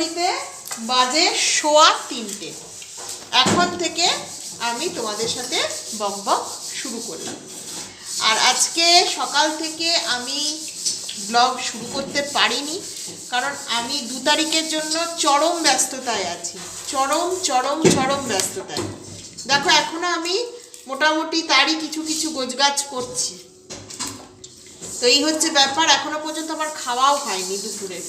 ঘড়িতে বাজে সোয়া তিনটে। এখন থেকে আমি তোমাদের সাথে বক বক শুরু করলাম আর আজকে সকাল থেকে আমি ব্লগ শুরু করতে পারিনি, কারণ আমি দু তারিখের জন্য চরম ব্যস্ততায় আছি। চরম চরম চরম ব্যস্ততায়। দেখো, এখনও আমি মোটামুটি তারই কিছু কিছু গোছগাছ করছি। তো এই হচ্ছে ব্যাপার। এখনও পর্যন্ত আমার খাওয়াও হয়নি দুপুরে।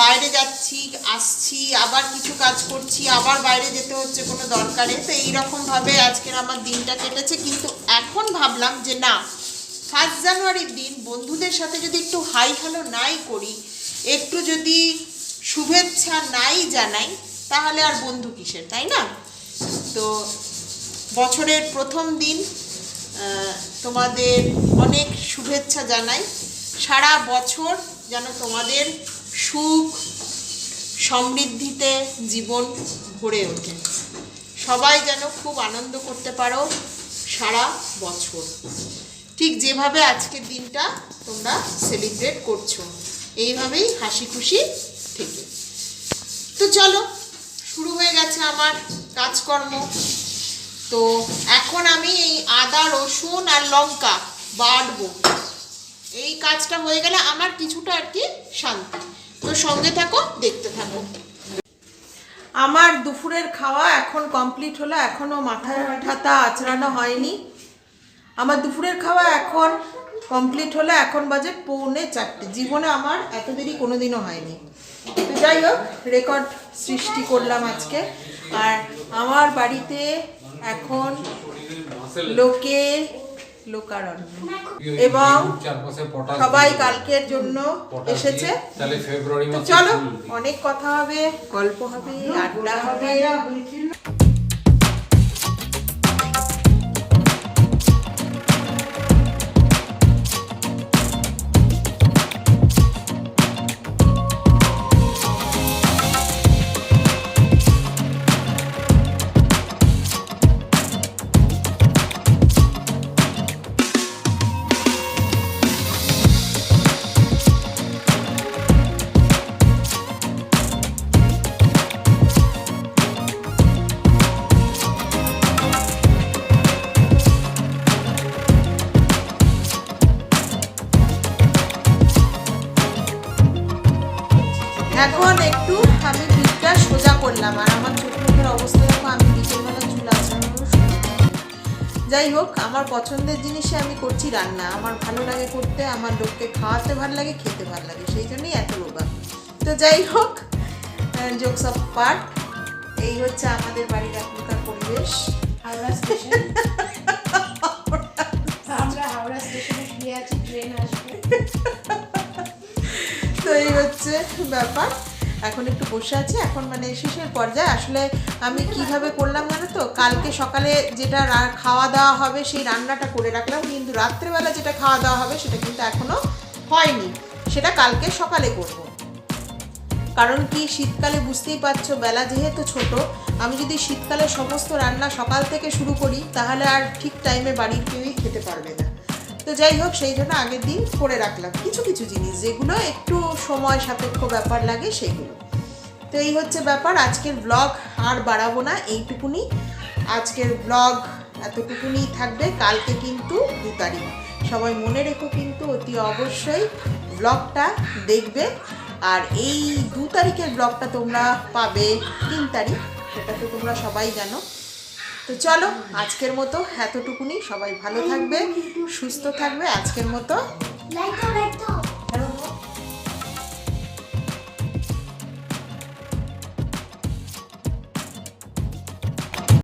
বাইরে যাচ্ছি, আসছি, আবার কিছু কাজ করছি, আবার বাইরে যেতে হচ্ছে কোনো দরকারে। তো এইরকমভাবে আজকের আমার দিনটা কেটেছে। কিন্তু এখন ভাবলাম যে না ফার্স্ট জানুয়ারির দিন বন্ধুদের সাথে যদি একটু হাই হ্যালো নাই করি, একটু যদি শুভেচ্ছা নাই জানাই, তাহলে আর বন্ধু কিসের, তাই না? তো বছরের প্রথম দিন তোমাদের অনেক শুভেচ্ছা জানাই। সারা বছর যেন তোমাদের সুখ সমৃদ্ধিতে জীবন ভরে ওঠে। সবাই যেন খুব আনন্দ করতে পারো সারা বছর। ঠিক যেভাবে আজকের দিনটা তোমরা সেলিব্রেট করছ, এইভাবেই হাসি খুশি থেকে। তো চলো, শুরু হয়ে গেছে আমার কাজকর্ম। তো এখন আমি এই আদা, রসুন আর লঙ্কা বাটবো। এই কাজটা হয়ে গেলে আমার কিছুটা আর কি শান্তি। তো সঙ্গে থাকো, দেখতে থাকো। আমার দুপুরের খাওয়া এখন কমপ্লিট হলো, এখনও মাথায় ঠাতা আচড়ানো হয়নি। আমার দুপুরের খাওয়া এখন কমপ্লিট হলো, এখন বাজে পৌনে চারটে। জীবনে আমার এত দেরি কোনোদিনও হয়নি। তো যাই হোক, রেকর্ড সৃষ্টি করলাম আজকে। আর আমার বাড়িতে এখন লোকে লোকারণ্য। এবং সবাই কালকের জন্য এসেছে। তাহলে ফেব্রুয়ারি তো মাসে চলো অনেক কথা হবে গল্প হবে আড্ডা হবে। এখন একটু আমি পিঠটা সোজা করলাম আর আমার ছোট মুখের অবস্থা দেখো আমি বিকেলবেলা চুল যাই হোক আমার পছন্দের জিনিসে আমি করছি রান্না। আমার ভালো লাগে করতে আমার লোককে খাওয়াতে ভালো লাগে খেতে ভালো লাগে সেই জন্যই এত রোগা। তো যাই হোক জোকস অফ পার্ট এই হচ্ছে আমাদের বাড়ির এখনকার পরিবেশ। হাওড়া স্টেশন। আমরা হাওড়া স্টেশনে শুয়ে আছি ট্রেন আসবে। তো এই হচ্ছে ব্যাপার। এখন একটু বসে আছি। এখন মানে শেষের পর্যায়ে। আসলে আমি কীভাবে করলাম জানো তো? কালকে সকালে যেটা খাওয়া দাওয়া হবে সেই রান্নাটা করে রাখলাম। কিন্তু রাত্রেবেলা যেটা খাওয়া দাওয়া হবে সেটা কিন্তু এখনও হয়নি। সেটা কালকে সকালে করব। কারণ কি? শীতকালে বুঝতেই পারছ, বেলা যেহেতু ছোট, আমি যদি শীতকালে সমস্ত রান্না সকাল থেকে শুরু করি, তাহলে আর ঠিক টাইমে বাড়ির কেউই খেতে পারবে না। তো যাই হোক, সেই জন্য আগের দিন করে রাখলাম। কিছু কিছু জিনিস, যেগুলো একটু সময় সাপেক্ষ ব্যাপার লাগে, সেগুলো। তো এই হচ্ছে ব্যাপার, আজকের ব্লগ আর বাড়াবো না, এইটুকুনি। আজকের ব্লগ এতটুকুনি থাকবে, কালকে কিন্তু দু তারিখ। সবাই মনে রেখো কিন্তু অতি অবশ্যই ব্লগটা দেখবে। আর এই দু তারিখের ব্লগটা তোমরা পাবে তিন তারিখ সেটা তো তোমরা সবাই জানো। তো চলো আজকের মতো এতটুকুনি। সবাই ভালো থাকবে সুস্থ থাকবে। আজকের মতো